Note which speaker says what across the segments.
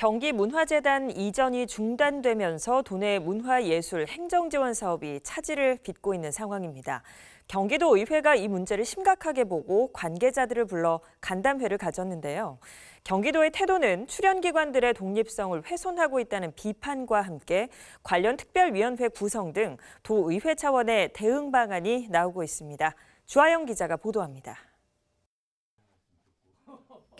Speaker 1: 경기문화재단 이전이 중단되면서 도내 문화예술 행정지원 사업이 차질을 빚고 있는 상황입니다. 경기도 의회가 이 문제를 심각하게 보고 관계자들을 불러 간담회를 가졌는데요. 경기도의 태도는 출연기관들의 독립성을 훼손하고 있다는 비판과 함께 관련 특별위원회 구성 등 도의회 차원의 대응 방안이 나오고 있습니다. 주하영 기자가 보도합니다.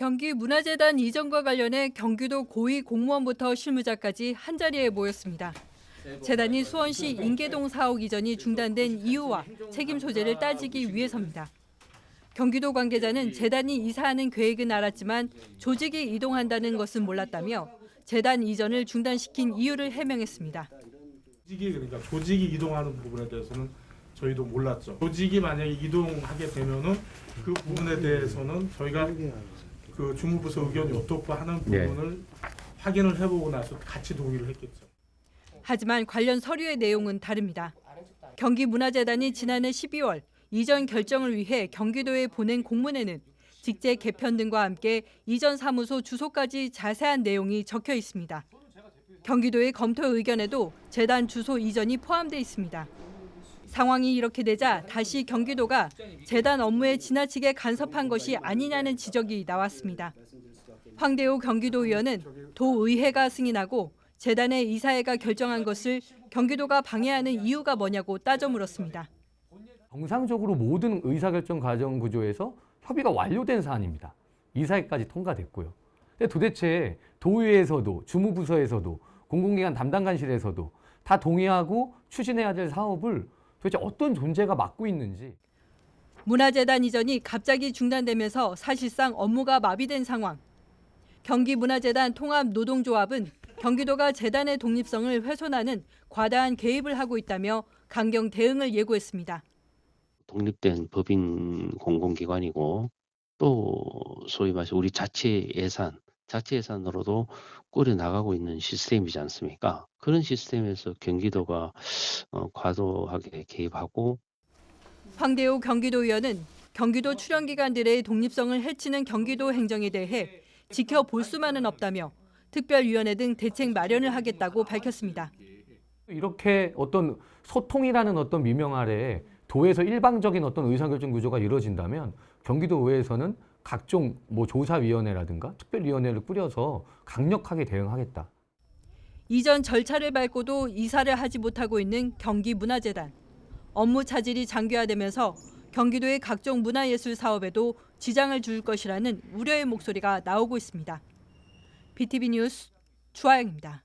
Speaker 2: 경기 문화재단 이전과 관련해 경기도 고위 공무원부터 실무자까지 한자리에 모였습니다. 재단이 수원시 인계동 사옥 이전이 중단된 이유와 책임 소재를 따지기 위해서입니다. 경기도 관계자는 재단이 이사하는 계획은 알았지만 조직이 이동한다는 것은 몰랐다며 재단 이전을 중단시킨 이유를 해명했습니다.
Speaker 3: 조직이 그러니까 조직이 이동하는 부분에 대해서는 저희도 몰랐죠. 조직이 만약에 이동하게 되면은 그 부분에 대해서는 저희가 그 주무부서 의견이 어떻고 하는
Speaker 4: 네.
Speaker 3: 부분을 확인을 해보고 나서 같이 동의를 했겠죠.
Speaker 2: 하지만 관련 서류의 내용은 다릅니다. 경기문화재단이 지난해 12월 이전 결정을 위해 경기도에 보낸 공문에는 직제 개편 등과 함께 이전 사무소 주소까지 자세한 내용이 적혀 있습니다. 경기도의 검토 의견에도 재단 주소 이전이 포함돼 있습니다. 상황이 이렇게 되자 다시 경기도가 재단 업무에 지나치게 간섭한 것이 아니냐는 지적이 나왔습니다. 황대호 경기도 의원은 도의회가 승인하고 재단의 이사회가 결정한 것을 경기도가 방해하는 이유가 뭐냐고 따져 물었습니다.
Speaker 4: 정상적으로 모든 의사결정 과정 구조에서 협의가 완료된 사안입니다. 이사회까지 통과됐고요. 근데 도대체 도의회에서도 주무부서에서도 공공기관 담당관실에서도 다 동의하고 추진해야 될 사업을 도대체 어떤 존재가 맡고 있는지
Speaker 2: 문화재단 이전이 갑자기 중단되면서 사실상 업무가 마비된 상황. 경기문화재단 통합노동조합은 경기도가 재단의 독립성을 훼손하는 과다한 개입을 하고 있다며 강경 대응을 예고했습니다.
Speaker 5: 독립된 법인 공공기관이고 또 소위 말해서 우리 자체 예산, 자체 예산으로도 꾸려 나가고 있는 시스템이지 않습니까? 그런 시스템에서 경기도가 어, 과도하게 개입하고
Speaker 2: 황대호 경기도 의원은 경기도 출연 기관들의 독립성을 해치는 경기도 행정에 대해 지켜볼 수만은 없다며 특별위원회 등 대책 마련을 하겠다고 밝혔습니다.
Speaker 4: 이렇게 어떤 소통이라는 어떤 미명 아래 도에서 일방적인 어떤 의사결정 구조가 이루어진다면 경기도 의회에서는 각종 뭐 조사위원회라든가 특별위원회를 꾸려서 강력하게 대응하겠다.
Speaker 2: 이전 절차를 밟고도 이사를 하지 못하고 있는 경기문화재단. 업무 차질이 장기화되면서 경기도의 각종 문화예술 사업에도 지장을 줄 것이라는 우려의 목소리가 나오고 있습니다. BTV 뉴스 주하영입니다.